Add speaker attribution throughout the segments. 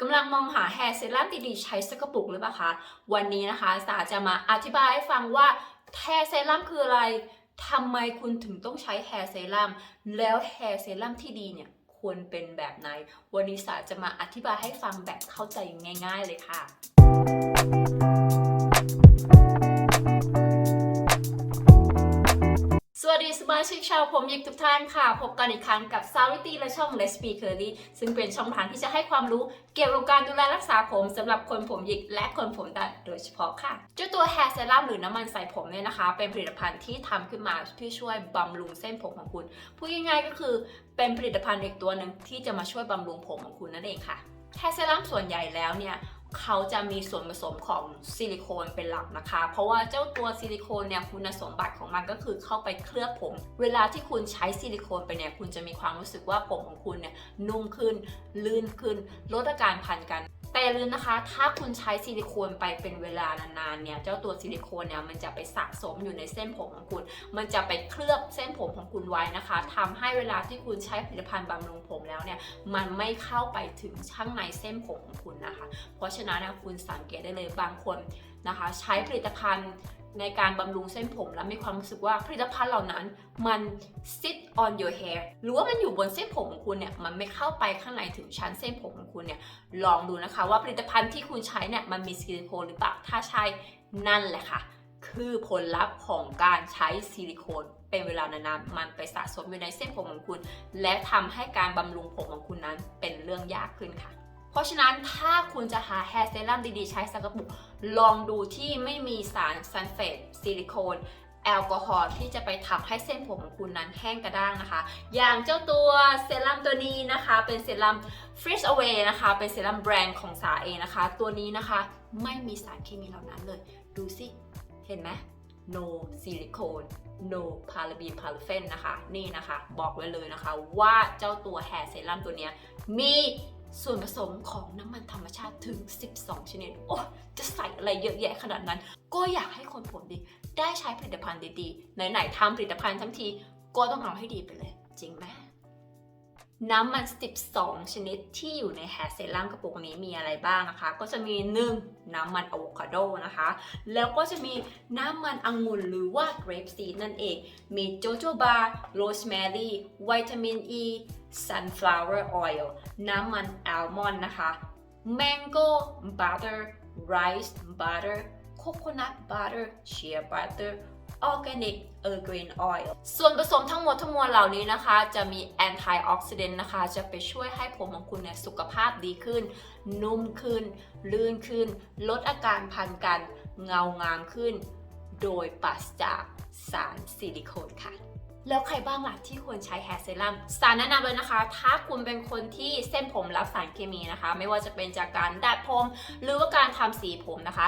Speaker 1: กำลังมองหาแฮร์เซรั่มดีๆ ใช้สักกระปุกหรือเปล่าคะ วันนี้นะคะสาจะมาอธิบายให้ฟังว่าแฮร์เซรั่มคืออะไรทำไมคุณถึงต้องใช้แฮร์เซรั่มแล้วแฮร์เซรั่มที่ดีเนี่ยควรเป็นแบบไหน วันนี้สาจะมาอธิบายให้ฟังแบบเข้าใจง่าย ๆ เลยค่ะ มาชิกชาวผมยิกทุกท่านค่ะ พบกันอีกครั้งกับซาวิตี้และช่อง Let's Be Curly ซึ่งเป็นช่องทางที่จะให้ความรู้เกี่ยวกับการดูแลรักษาผมสำหรับคนผมหยิกและคนผมดัดโดยเฉพาะค่ะ เจ้าตัว Hair Serum หรือน้ำมันใส่ผมเนี่ยนะคะ เป็นผลิตภัณฑ์ที่ทำขึ้นมาเพื่อช่วยบำรุงเส้นผมของคุณ พูดง่ายๆก็คือเป็นผลิตภัณฑ์อีกตัวหนึ่งที่จะมาช่วยบำรุงผมของคุณนั่นเองค่ะแฮร์เซรั่มส่วนใหญ่แล้วเนี่ย เขาจะมีส่วนผสมของซิลิโคนเป็นหลักนะคะ เพราะว่าเจ้าตัวซิลิโคนเนี่ยคุณสมบัติของมันก็คือเข้าไปเคลือบผม เวลาที่คุณใช้ซิลิโคนไปเนี่ยคุณจะมีความรู้สึกว่าผมของคุณเนี่ยนุ่มขึ้น ลื่นขึ้น ลดอาการพันกันแต่ลืมนะคะ ถ้าคุณใช้ซิลิโคนไปเป็นเวลานานๆเนี่ย เจ้าตัวซิลิโคนเนี่ยมันจะไปสะสมอยู่ในเส้นผมของคุณ มันจะไปเคลือบเส้นผมของคุณไว้นะคะทำให้เวลาที่คุณใช้ผลิตภัณฑ์บำรุงผมแล้วเนี่ย มันไม่เข้าไปถึงข้างในเส้นผมของคุณนะคะ เพราะฉะนั้นคุณสังเกตได้เลยบางคนนะคะใช้ผลิตภัณฑ์ในการบำรุงเส้นผมแล้วมีความรู้สึกว่าผลิตภัณฑ์เหล่านั้นมัน sit on your hair หรือว่ามันอยู่บนเส้นผมของคุณเนี่ยมันไม่เข้าไปข้างในถึงชั้นเส้นผมของคุณเนี่ยลองดูนะคะว่าผลิตภัณฑ์ที่คุณใช้เนี่ยมันมีซิลิโคนหรือเปล่าถ้าใช่นั่นแหละค่ะ คือผลลัพธ์ของการใช้ซิลิโคนเป็นเวลานานๆมันไปสะสมอยู่ในเส้นผมของคุณ และทำให้การบำรุงผมของคุณนั้นเป็นเรื่องยากขึ้นค่ะ เพราะฉะนั้นถ้าคุณจะหาแฮร์เซรั่มดีๆ ใช้สักกระปุกลองดูที่ไม่มีสารซัลเฟตซิลิโคนแอลกอฮอล์ที่จะไปทำให้เส้นผมของคุณนั้นแห้งกระด้างนะคะ อย่างเจ้าตัวเซรั่มตัวนี้นะคะ เป็นเซรั่ม Fresh Away นะคะ เป็นเซรั่มแบรนด์ของสาเองนะคะ ตัวนี้นะคะไม่มีสารเคมีเหล่านั้นเลย ดูสิ เห็นไหม no silicone no paraben parafen นะคะ นี่นะคะ บอกไว้เลยนะคะว่าเจ้าตัวแฮร์เซรั่มตัวนี้มี ส่วนผสมของน้ำมันธรรมชาติถึง 12 ชนิด โอ้จะใส่อะไรเยอะแยะขนาดนั้น ก็อยากให้คนผมดี ได้ใช้ผลิตภัณฑ์ดีๆ ไหนๆทำผลิตภัณฑ์ทั้งที ก็ต้องเอาให้ดีไปเลย จริงไหมน้ำมัน 12 ชนิดที่อยู่ในแฮร์เซรั่มกระปุกนี้มีอะไรบ้างนะคะ ก็จะมี 1. น้ำมันอะโวคาโดนะคะ แล้วก็จะมีน้ำมันองุ่นหรือว่าเกรปซีดนั่นเอง มีโจโจบาร์โรสแมรี่วิตามินอ e, ี sunflower oil น้ำมันอัลมอนด์นะคะ mango butter rice butter coconut butter shea butter organic e a r green Oil ส่วนผสมทั้งหมดทั้งมวลเหล่านี้นะคะ จะมี antioxidant นะคะ จะไปช่วยให้ผมของคุณเนี่ยสุขภาพดีขึ้น นุ่มขึ้น ลื่นขึ้น ลดอาการพันกัน เงางามขึ้น โดยปราศจากสารซิลิโคนค่ะ แล้วใครบ้างล่ะที่ควรใช้แฮร์เซรั่มสารแนะนำเลยนะคะ ถ้าคุณเป็นคนที่เส้นผมรับสารเคมีนะคะ ไม่ว่าจะเป็นจากการดัดผม หรือว่าการทำสีผมนะคะ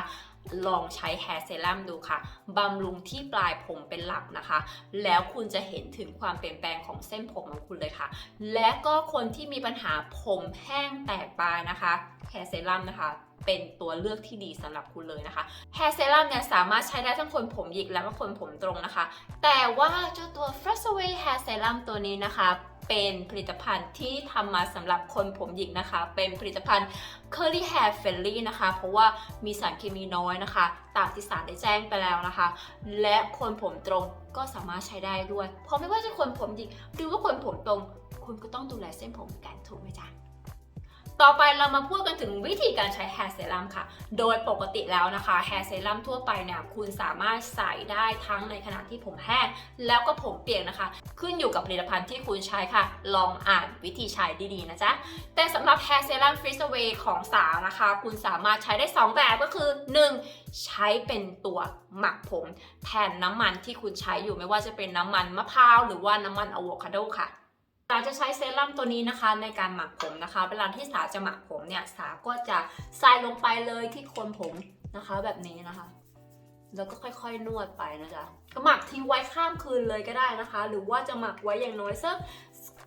Speaker 1: ลองใช้แฮร์เซรั่มดูค่ะบำรุงที่ปลายผมเป็นหลักนะคะ แล้วคุณจะเห็นถึงความเปลี่ยนแปลงของเส้นผมของคุณเลยค่ะ และก็คนที่มีปัญหาผมแห้งแตกปลายนะคะแฮร์เซรั่มนะคะเป็นตัวเลือกที่ดีสำหรับคุณเลยนะคะแฮร์เซรั่มเนี่ยสามารถใช้ได้ทั้งคนผมหยิกแล้วก็คนผมตรงนะคะ แต่ว่าเจ้าตัว Fresh Away Hair Serum ตัวนี้นะคะ เป็นผลิตภัณฑ์ที่ทำมาสำหรับคนผมหยิกนะคะ เป็นผลิตภัณฑ์ Curly Hair Friendly นะคะ เพราะว่ามีสารเคมีน้อยนะคะ ตามที่สารได้แจ้งไปแล้วนะคะ และคนผมตรงก็สามารถใช้ได้ด้วย เพราะไม่ว่าจะคนผมหยิกหรือว่าคนผมตรง คุณก็ต้องดูแลเส้นผมกันถูกไหมจ๊ะ ต่อไปเรามาพูดกันถึงวิธีการใช้แฮร์เซรั่มค่ะ โดยปกติแล้วนะคะแฮร์เซรั่มทั่วไปเนี่ยคุณสามารถใส่ได้ทั้งในขณะที่ผมแห้ง แล้วก็ผมเปียกนะคะ ขึ้นอยู่กับผลิตภัณฑ์ที่คุณใช้ค่ะ ลองอ่านวิธีใช้ดีๆนะจ๊ะ แต่สำหรับแฮร์เซรั่มฟรีสเวย์ของสาวนะคะ คุณสามารถใช้ได้ 2 แบบก็คือ 1. ใช้เป็นตัวหมักผม แทนน้ำมันที่คุณใช้อยู่ไม่ว่าจะเป็นน้ำมันมะพร้าวหรือว่าน้ำมันอะโวคาโดค่ะ สาจะใช้เซรั่มตัวนี้นะคะในการหมักผมนะคะ เวลาที่สาจะหมักผมเนี่ยสาก็จะใส่ลงไปเลยที่โคนผมนะคะ แบบนี้นะคะ แล้วก็ค่อยๆนวดไปนะจ๊ะก็หมักทิ้งไว้ข้ามคืนเลยก็ได้นะคะ หรือว่าจะหมักไว้อย่างน้อยสัก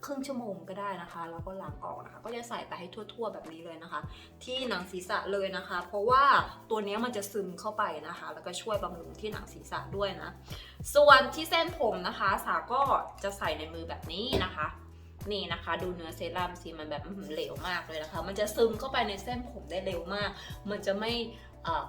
Speaker 1: ครึ่งชั่วโมงก็ได้นะคะ แล้วก็ล้างออกนะคะ ก็จะใส่ไปให้ทั่ว ๆ แบบนี้เลยนะคะ ที่หนังศีรษะเลยนะคะ เพราะว่าตัวนี้มันจะซึมเข้าไปนะคะ แล้วก็ช่วยบำรุงที่หนังศีรษะด้วยนะ ส่วนที่เส้นผมนะคะ สาก็จะใส่ในมือแบบนี้นะคะ นี่นะคะ ดูเนื้อเซรั่มสิมันแบบเหลวมากเลยนะคะ มันจะซึมเข้าไปในเส้นผมได้เร็วมาก มันจะไม่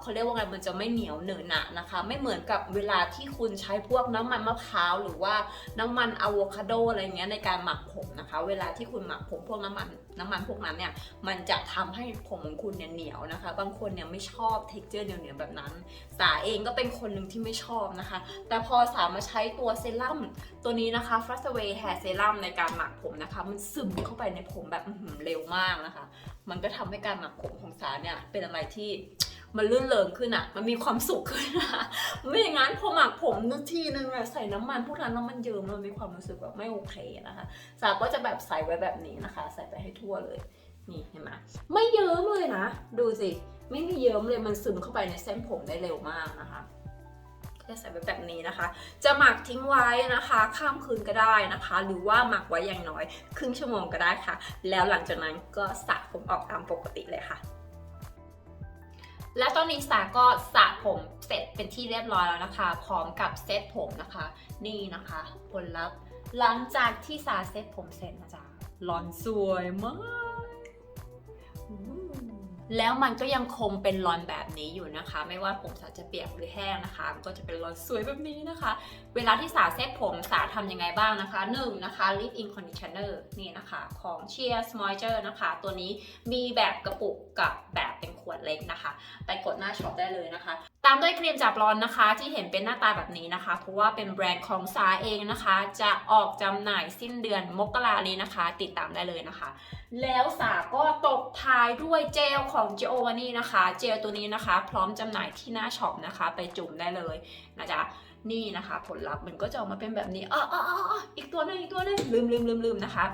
Speaker 1: เขาเรียกว่าไงมันจะไม่เหนียวเหนอะหนะนะคะ ไม่เหมือนกับเวลาที่คุณใช้พวกน้ำมันมะพร้าวหรือว่าน้ำมันอะโวคาโดอะไรเงี้ยในการหมักผมนะคะ เวลาที่คุณหมักผมพวกน้ำมันน้ำมันพวกนั้นเนี่ยมันจะทำให้ผมของคุณเนี่ยเหนียวนะคะ บางคนเนี่ยไม่ชอบเท็กเจอร์เหนียวๆแบบนั้น สาเองก็เป็นคนหนึ่งที่ไม่ชอบนะคะ แต่พอสามาใช้ตัวเซรั่มตัวนี้นะคะ f r u s t Away Hair Serum ในการหมักผมนะคะ มันซึมเข้าไปในผมแบบเร็วมากนะคะ มันก็ทำให้การหมักผมของสาเนี่ยเป็นอะไรที่ มันลื่นเริงขึ้นอะมันมีความสุขขึ้นนะไม่อย่างนั้นพอหมักผมนึกทีนึงอะใส่น้ำมันพวกนั้นแล้วมันเยิ้มมันมีความรู้สึกแบบไม่โอเคนะคะสาก็จะแบบใส่ไว้แบบนี้นะคะ ใส่ไปให้ทั่วเลย นี่เห็นไหมไม่เยิ้มเลยนะ ดูสิไม่มีเยิ้มเลยมันซึมเข้าไปในเส้นผมได้เร็วมากนะคะจะใส่ไว้แบบนี้นะคะ จะหมักทิ้งไว้นะคะ ข้ามคืนก็ได้นะคะ หรือว่าหมักไว้อย่างน้อย ครึ่งชั่วโมงก็ได้ค่ะ แล้วหลังจากนั้นก็สระผมออกตามปกติเลยค่ะ และตอนนี้สาก็สระผมเสร็จเป็นที่เรียบร้อยแล้วนะคะ พร้อมกับเซตผมนะคะ นี่นะคะผลลัพธ์หลังจากที่สาเซตผมเสร็จนะจ๊ะหลอนสวยมาก แล้วมันก็ยังคงเป็นรอนแบบนี้อยู่นะคะ ไม่ว่าผมสาจะเปียกหรือแห้งนะคะก็จะเป็นรอนสวยแบบนี้นะคะ เวลาที่สาเซ็ตผมสาทำยังไงบ้างนะคะ1นงนะคะ leave in conditioner นี่นะคะของ Cheers Moisture นะคะ ตัวนี้มีแบบกระปุกกับแบบเป็นขวดเล็กนะคะ ไปกดหน้าช็อปได้เลยนะคะ ตามด้วยครีมจับร้อนนะคะ ที่เห็นเป็นหน้าตาแบบนี้นะคะ เพราะว่าเป็นแบรนด์ของซาเองนะคะ จะออกจำหน่ายสิ้นเดือนมกรานี้นะคะ ติดตามได้เลยนะคะ แล้วสาก็ตกท้ายด้วยเจลของ g i o v a n n i นะคะ เจลตัวนี้นะคะ พร้อมจำหน่ายที่หน้าช็อปนะคะ ไปจุ่มได้เลยนะจ๊ะนี่นะคะ ผลลัพธ์มันก็จะออกมาเป็นแบบนี้อ๋ออ๋ออ๋ออีกตัวหนึงอีกตัวหนึงลืมลืมลืมลืมนะคะ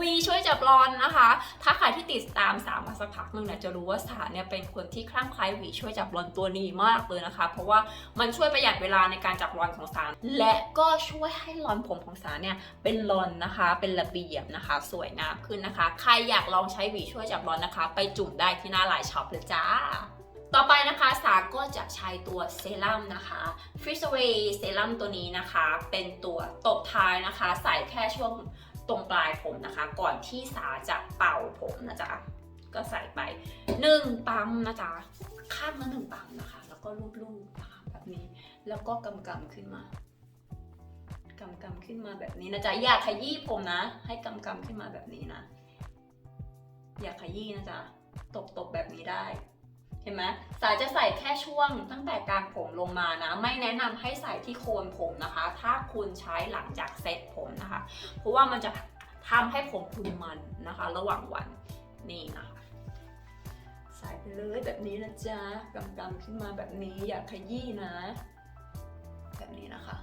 Speaker 1: วีช่วยจับร้อนนะคะ ถ้าใครที่ติดตามสามมาสักพักหนึ่งเนี่ยจะรู้ว่าสาเนี่ยเป็นคนที่คลั่งไคล้วีช่วยจับร้อนตัวนี้มากเลยนะคะ เพราะว่ามันช่วยประหยัดเวลาในการจับร้อนของสาและก็ช่วยให้ร้อนผมของสาเนี่ยเป็นร้อนนะคะ เป็นระเบียบนะคะ สวยงามขึ้นนะคะ ใครอยากลองใช้วีช่วยจับร้อนนะคะ ไปจุ่มได้ที่หน้าไลน์ช็อปเลยจ้าต่อไปนะคะสาก็จะใช้ตัวเซรั่มนะคะ f r e e z Away เซรั่มตัวนี้นะคะ เป็นตัวตบท้ายนะคะ ใส่แค่ช่วง ตรงปลายผมนะคะ ก่อนที่สาจะเป่าผมนะจ๊ะก็ใส่ไปหนึ่งปั๊มนะจ๊ะข้างละหนึ่งปั๊มนะคะ แล้วก็รูปๆนะคะแบบนี้แล้วก็กำกำขึ้นมากำกำขึ้นมาแบบนี้นะจ๊ะอย่าขยี้ผมนะ ให้กำกำขึ้นมาแบบนี้นะ อย่าขยี้นะจ๊ะตบๆแบบนี้ได้ เห็นไหมสายจะใส่แค่ช่วงตั้งแต่กลางผมลงมานะ ไม่แนะนำให้ใส่ที่โคนผมนะคะ ถ้าคุณใช้หลังจากเซ็ตผมนะคะ เพราะว่ามันจะทำให้ผมคุณมันนะคะ ระหว่างวันนี่นะคะใส่ไปเลยแบบนี้นะจ๊ะกำกำๆขึ้นมาแบบนี้อย่าขยี้นะ แบบนี้นะคะ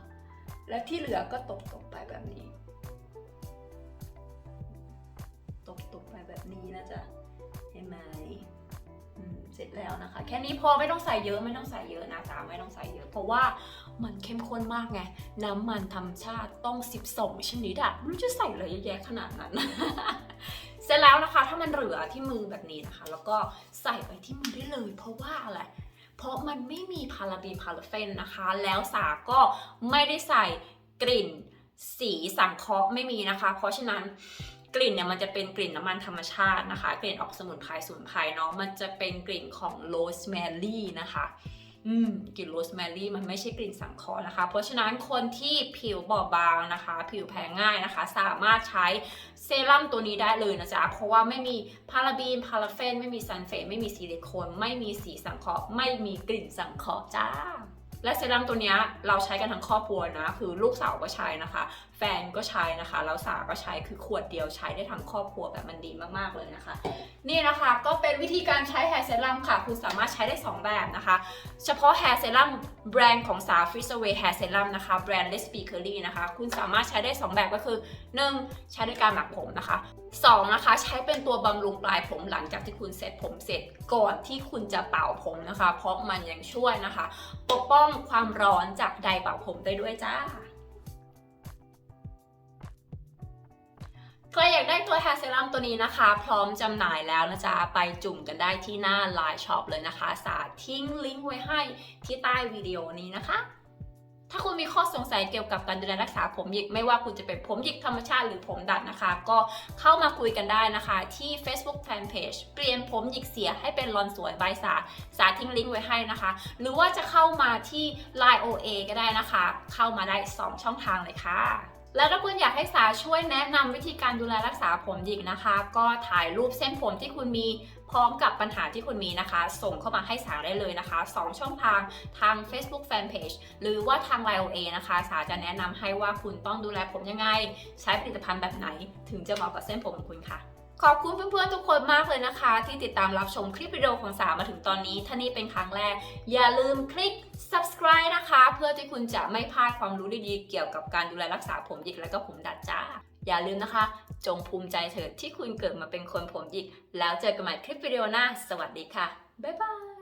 Speaker 1: และที่เหลือก็ตบๆไปแบบนี้ ตบๆไปแบบนี้นะจ๊ะเห็นไหม เสร็จแล้วนะคะ แค่นี้พอไม่ต้องใส่เยอะไม่ต้องใส่เยอะนะจ๊ะไม่ต้องใส่เยอะ เพราะว่ามันเข้มข้นมากไง น้ำมันธรรมชาติต้อง 12 ชนิดอะไม่รู้จะใส่อะไรเยอะแยะขนาดนั้น เสร็จแล้วนะคะ ถ้ามันเหลือที่มือแบบนี้นะคะ แล้วก็ใส่ไปที่มือได้เลย เพราะว่าอะไรเพราะมันไม่มีพาราบีนพาราเฟนนะคะ แล้วสาก็ไม่ได้ใส่กลิ่นสีสังเคราะห์ไม่มีนะคะ เพราะฉะนั้น กลิ่นเนี่ยมันจะเป็นกลิ่นน้ำมันธรรมชาตินะคะ กลิ่นออกสมุนไพรสมุนไพรเนาะมันจะเป็นกลิ่นของโรสแมรี่นะคะอืมกลิ่นโรสแมรี่มันไม่ใช่กลิ่นสังเคราะห์นะคะ เพราะฉะนั้นคนที่ผิวบอบบางนะคะ ผิวแพ้ง่ายนะคะ สามารถใช้เซรั่มตัวนี้ได้เลยนะจ๊ะ เพราะว่าไม่มีพาราบีนพาราเฟน ไม่มีซัลเฟตไม่มีซิลิโคน ไม่มีสีสังเคราะห์ไม่มีกลิ่นสังเคราะห์จ้า และเซรั่มตัวนี้เราใช้กันทั้งครอบครัวนะ คือลูกสาวก็ใช้นะคะ แฟนก็ใช้นะคะแล้วสาก็ใช้คือขวดเดียวใช้ได้ทั้งครอบครัวแบบมันดีมากๆเลยนะคะ นี่นะคะก็เป็นวิธีการใช้แฮร์เซรั่มค่ะ คุณสามารถใช้ได้ 2 แบบนะคะ เฉพาะแฮร์เซรั่มแบรนด์ของสาฟิสเวย์แฮร์เซรั่มนะคะ แบรนด์ l e s p i c u r y นะคะ คุณสามารถใช้ได้ 2 แบบก็คือ 1. ใช้ในการหมักผมนะคะ 2. นะคะ ใช้เป็นตัวบำรุงปลายผมหลังจากที่คุณเซ็ตผมเสร็จก่อนที่คุณจะเป่าผมนะคะ เพราะมันยังช่วยนะคะ ปกป้องความร้อนจากไดร์เป่าผมได้ด้วยจ้า ใครอยากได้ตัวแฮร์เซรั่มตัวนี้นะคะ พร้อมจำหน่ายแล้วนะจ๊ะ ไปจุ่มกันได้ที่หน้า Line Shop เลยนะคะ สาทิ้งลิงก์ไว้ให้ที่ใต้วิดีโอนี้นะคะ ถ้าคุณมีข้อสงสัยเกี่ยวกับการดูแลรักษาผมหยิกไม่ว่าคุณจะเป็นผมหยิกธรรมชาติหรือผมดัดนะคะ ก็เข้ามาคุยกันได้นะคะ ที่ Facebook Fanpage เปลี่ยนผมหยิกเสียให้เป็นรอนสวยใบสาสาทิ้งลิงก์ไว้ให้นะคะ หรือว่าจะเข้ามาที่ Line OA ก็ได้นะคะ เข้ามาได้ 2 ช่องทางเลยค่ะ แล้วถ้าคุณอยากให้สาช่วยแนะนำวิธีการดูแลรักษาผมหยิกนะคะ ก็ถ่ายรูปเส้นผมที่คุณมีพร้อมกับปัญหาที่คุณมีนะคะ ส่งเข้ามาให้สาได้เลยนะคะ 2 ช่องทางทาง Facebook Fanpage หรือว่าทาง Line OA นะคะ สาจะแนะนำให้ว่าคุณต้องดูแลผมยังไง ใช้ผลิตภัณฑ์แบบไหน ถึงจะเหมาะกับเส้นผมของคุณค่ะ ขอบคุณเพื่อนๆทุกคนมากเลยนะคะ ที่ติดตามรับชมคลิปวิดีโอของสามาถึงตอนนี้ ถ้านี่เป็นครั้งแรก อย่าลืมคลิก subscribe นะคะ เพื่อที่คุณจะไม่พลาดความรู้ดีๆ เกี่ยวกับการดูแลรักษาผมหยิกและก็ผมดัดจ้า อย่าลืมนะคะ จงภูมิใจเถิดที่คุณเกิดมาเป็นคนผมหยิก แล้วเจอกันใหม่คลิปวิดีโอหน้า สวัสดีค่ะ บ๊ายบาย